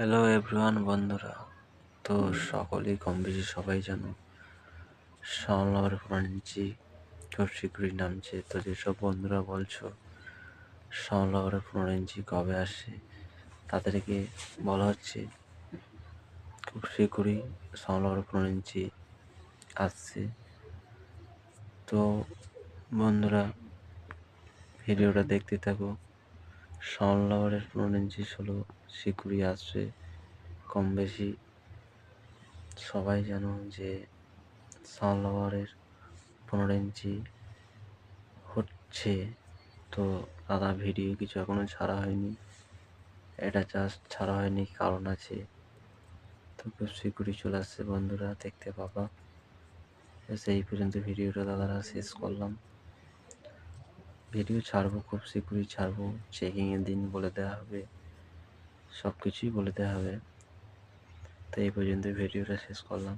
Hello everyone বন্ধুরা। তো সকলেই কম বেশি সবাই জানো সামলাবার ফ্রাঞ্চি খুব শীঘ্রই নামছে। তো যেসব বন্ধুরা বলছো সামলাবার ফ্লোরেন্সি কবে আসে, তাদেরকে বলা হচ্ছে, খুব শীঘ্রই সামলাবার ফ্লোরেন্সি আসছে। তো বন্ধুরা, ভিডিওটা দেখতে থাকো। সানলাওয়ারের ফ্লোরেন্সি হলো শীঘ্রই আসবে কম বেশি সবাই জানো যে সানলাওয়ারের পনেরো ইঞ্চি হচ্ছে, তো দাদা ভিডিও কিছু এখনও ছাড়া হয়নি। এটা জাস্ট ছাড়া হয়নি, কারণ আছে। তো খুব শীঘ্রই চলে আসছে বন্ধুরা, দেখতে পাবা। সেই পর্যন্ত ভিডিওটা দাদারা শেষ করলাম। ভিডিও ছাড়বো, খুব শীঘ্রই ছাড়বো। চেকিংয়ের দিন বলে দেওয়া হবে। সব কিছুই বলে দেওয়া হবে। তো এই পর্যন্ত ভিডিওটা শেষ করলাম।